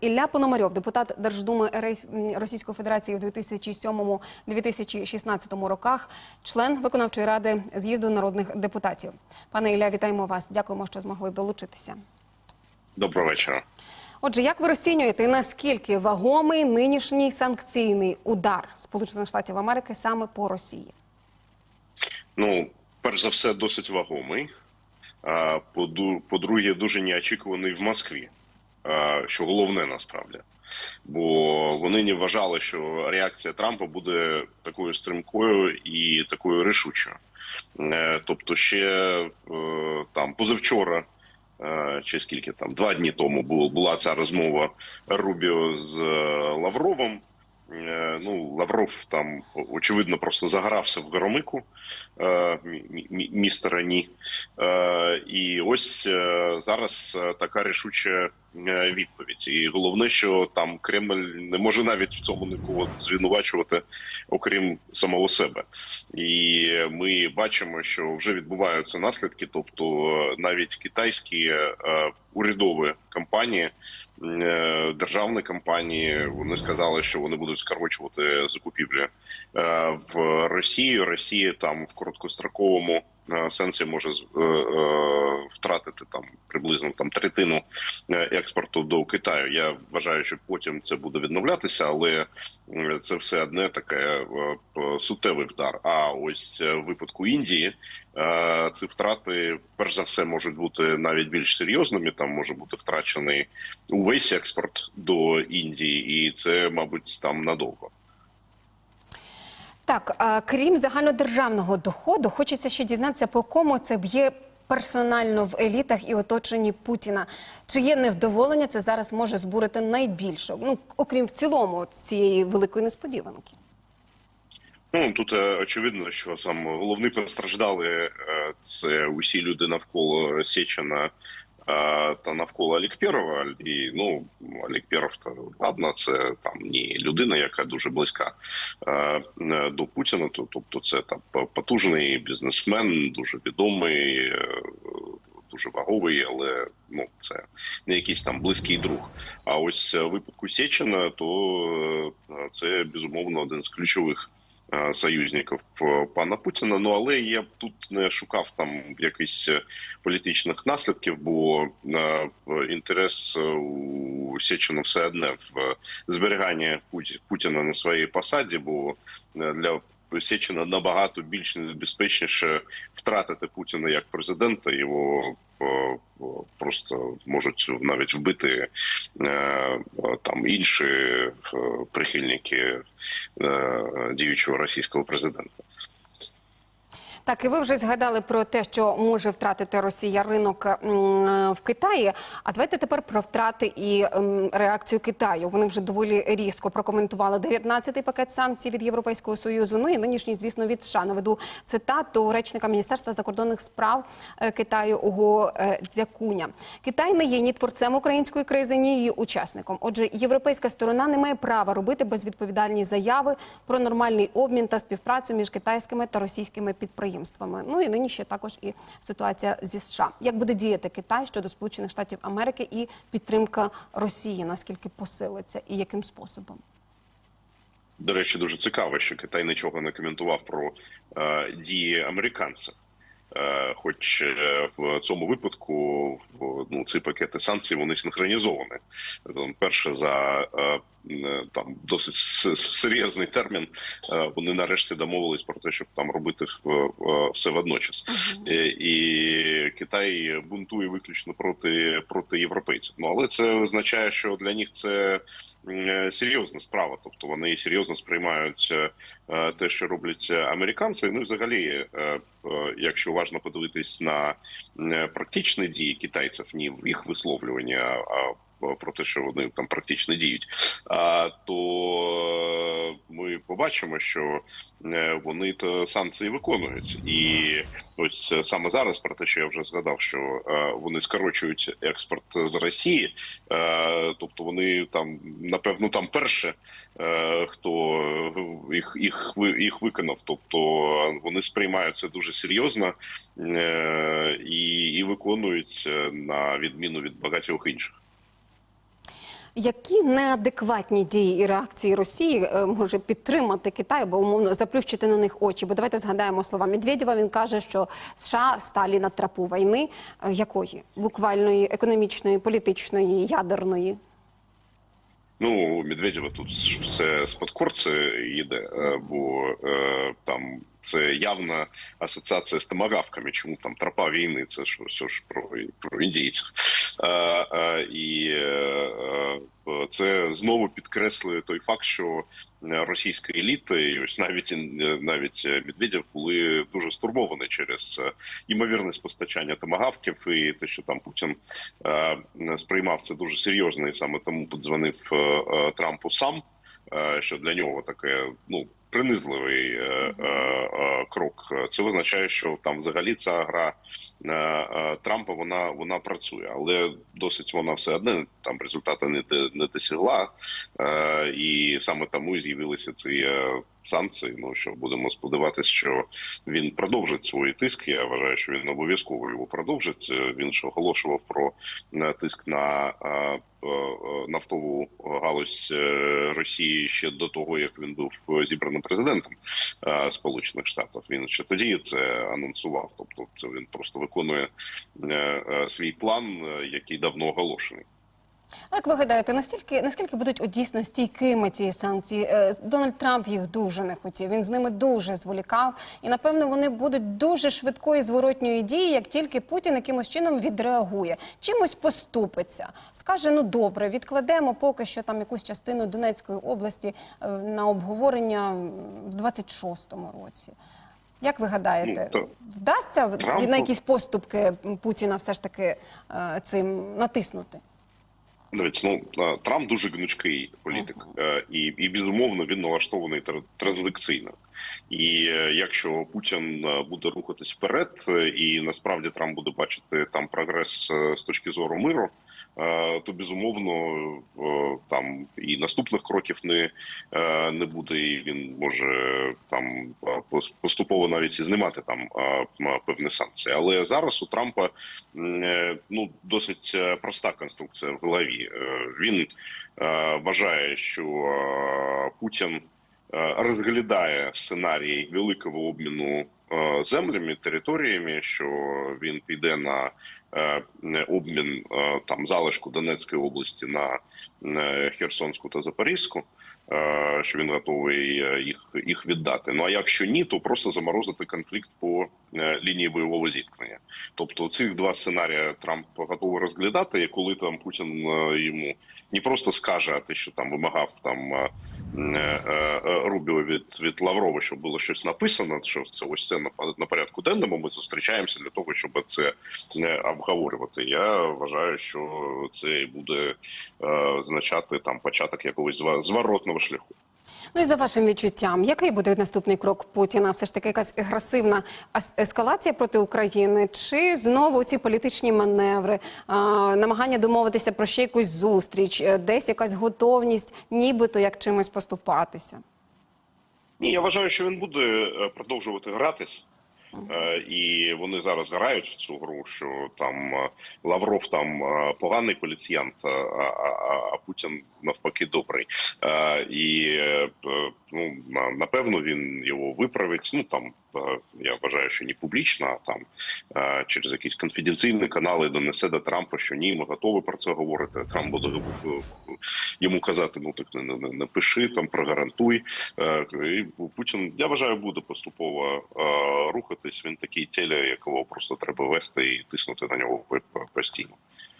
Ілля Пономарьов, депутат Держдуми РФ Російської Федерації в 2007-2016 роках, член виконавчої ради з'їзду народних депутатів. Пане Ілля, вітаємо вас. Дякуємо, що змогли долучитися. Доброго вечора. Отже, як ви розцінюєте, наскільки вагомий нинішній санкційний удар Сполучених Штатів Америки саме по Росії? Ну, перш за все, досить вагомий. А, поду- По-друге, дуже неочікуваний в Москві, що головне насправді. Бо вони не вважали, що реакція Трампа буде такою стрімкою і такою рішучою. Е, Тобто, ще е, там позавчора, е, чи скільки там, два дні тому була ця розмова Рубіо з е, Лавровим. Е, Ну, Лавров там очевидно просто загрався в е, мі- містера Ні. Е, І ось е, зараз е, така рішуча е, відповідь. І головне, що там Кремль не може навіть в цьому нікого звинувачувати, окрім самого себе. І ми бачимо, що вже відбуваються наслідки, тобто е, навіть китайські е, урядові компанії. е, Державні компанії вони сказали, що вони будуть скорочувати закупівлі е, в Росії. Росія там в короткостроковому е, сенсі може е, е, втратити там приблизно там третину е, експорту до Китаю. Я вважаю, що потім це буде відновлятися, але е, це все одне таке е, суттєвий вдар. А ось е, в випадку Індії е, ці втрати, перш за все, можуть бути навіть більш серйозними. Там може бути втрачений увесь експорт до Індії, і це, мабуть, там надовго. Так, крім загальнодержавного доходу, хочеться ще дізнатися, по кому це б'є персонально в елітах і оточенні Путіна. Чи є невдоволення, це зараз може збурити найбільше, ну окрім в цілому цієї великої несподіванки. Ну тут е, очевидно, що сам головний постраждали е, це усі люди навколо Сечена та навколо Алікперова. І ну Алікперов то ладно, це там не людина, яка дуже близька до Путіна. Тобто, це там потужний бізнесмен, дуже відомий. е, Дуже ваговий, але ну це не якийсь там близький друг. А ось е, випадку Сечена, то е, це безумовно один з ключових союзників е, пана Путіна. Ну але я б тут не шукав там якихось е, політичних наслідків, бо е, інтерес е, у Сечена все одне в зберіганні Путіна на своїй посаді, бо е, для Сечена набагато більш небезпечніше втратити Путіна як президента. Його е, просто можуть навіть вбити е, е, там інші е, прихильники е, діючого російського президента. Так, і ви вже згадали про те, що може втратити Росія ринок в Китаї. А давайте тепер про втрати і реакцію Китаю. Вони вже доволі різко прокоментували 19-й пакет санкцій від Європейського союзу. Ну і нинішній, звісно, від США. Наведу цитату речника Міністерства закордонних справ е, Китаю Уго е, Дзякуня. Китай не є ні творцем української кризи, ні її учасником. Отже, європейська сторона не має права робити безвідповідальні заяви про нормальний обмін та співпрацю між китайськими та російськими підприємствами. Ну і нині ще також і ситуація зі США. Як буде діяти Китай щодо Сполучених Штатів Америки і підтримка Росії? Наскільки посилиться і яким способом? До речі, дуже цікаво, що Китай нічого не коментував про е, дії американців. Е, хоч е, в цьому випадку ну, ці пакети санкцій вони синхронізовані. Там, перше за е, там досить серйозний термін. Вони нарешті домовились про те, щоб там робити все водночас. І Китай бунтує виключно проти проти європейців. Ну але це означає, що для них це серйозна справа. Тобто вони серйозно сприймають е, те, що роблять американці. Ну і взагалі, е, е, якщо уважно подивитись на практичні дії китайців, ні в їх висловлювання, а про те, що вони там практично діють, то ми побачимо, що е, вони то санкції виконують, і ось е, саме зараз про те, що я вже згадав, що е, вони скорочують експорт з Росії, тобто вони там напевно там перше, хто їх їх їх виконав, тобто вони сприймають це дуже серйозно і, і виконують на відміну від багатьох інших. Які неадекватні дії і реакції Росії е, може підтримати Китай, або умовно заплющити на них очі? Бо давайте згадаємо слова Медведєва. Він каже, що США сталі на трапу війни. Е, Якої? Буквальної, економічної, політичної, ядерної? Ну, у Медведєва тут все з-під корці йде, е, бо е, там це явна асоціація з томагавками. Чому там тропа війни? Це ж все ж про, про індійців. Е, і е, е, це знову підкреслює той факт, що російська еліта, і ось навіть навіть Медведєв були дуже стурбовані через е, імовірність постачання томагавків, і те, що там Путін сприймав це дуже серйозно, і саме тому подзвонив Трампу сам, що для нього таке ну. Принизливий е, е, е, крок. Це означає, що там взагалі ця гра е, е, Трампа вона вона працює, але досить вона все одне там результати не, не досягла, е, і саме тому і з'явилися ці е, санкції. Ну що будемо сподіватися, що він продовжить свої тиски. Я вважаю, що він обов'язково його продовжить. Е, Він ж оголошував про е, тиск на е, нафтову галузь Росії ще до того, як він був зібраним президентом Сполучених Штатів. Він ще тоді це анонсував. Тобто, це він просто виконує свій план, який давно оголошений. А Як ви гадаєте, наскільки наскільки будуть от дійсно стійкими ці санкції? Е, Дональд Трамп їх дуже не хотів. Він з ними дуже зволікав, і напевно вони будуть дуже швидкої зворотньої дії, як тільки Путін якимось чином відреагує, чимось поступиться. Скаже: ну добре, відкладемо поки що там якусь частину Донецької області е, на обговорення в 26-му році. Як ви гадаєте, Ну, то- вдасться Трампу- на якісь поступки Путіна все ж таки е, цим натиснути? Дивіться, ну е, Трамп дуже гнучкий політик, е, і, і безумовно він налаштований тр- транзакційно. І е, якщо Путін е, буде рухатись вперед, е, і насправді Трамп буде бачити там прогрес з точки зору миру. То безумовно там і наступних кроків не, не буде, і він може там поступово навіть і знімати там певні санкції. Але зараз у Трампа ну досить проста конструкція в голові. Він вважає, що Путін розглядає сценарій великого обміну е, землями, територіями, що він піде на е, обмін е, там залишку Донецької області на е, Херсонську та Запорізьку. е, Що він готовий е, їх їх віддати. Ну а якщо ні, то просто заморозити конфлікт по е, лінії бойового зіткнення. Тобто цих два сценарії Трамп готовий розглядати. І коли там Путін е, йому не просто скаже, а те, що там вимагав там е, е, е, Рубіо від, від Лаврова, щоб було щось написано, що це ось це на, на порядку денному. Ми зустрічаємося для того, щоб це е, обговорювати. Я вважаю, що це буде е, означати там початок якогось зворотного шляху. Ну і за вашим відчуттям, який буде наступний крок Путіна? Все ж таки якась агресивна ескалація проти України, чи знову ці політичні маневри, намагання домовитися про ще якусь зустріч, десь якась готовність, нібито як чимось поступатися? Ні, я вважаю, що він буде е, продовжувати гратись. Е, І вони зараз грають в цю гру, що там е, Лавров там поганий поліціянт, а, а, а- а Путін навпаки добрий. І ну напевно він його виправить. Ну там я вважаю, що не публічно, а там через якісь конфіденційні канали донесе до Трампа, що ні, ми готові про це говорити. Трамп буде йому казати: ну так не, не, не пиши там, прогарантуй. Е, І Путін, я вважаю, буде поступово е, рухатись. Він такий теля, якого просто треба вести і тиснути на нього по- по- постійно.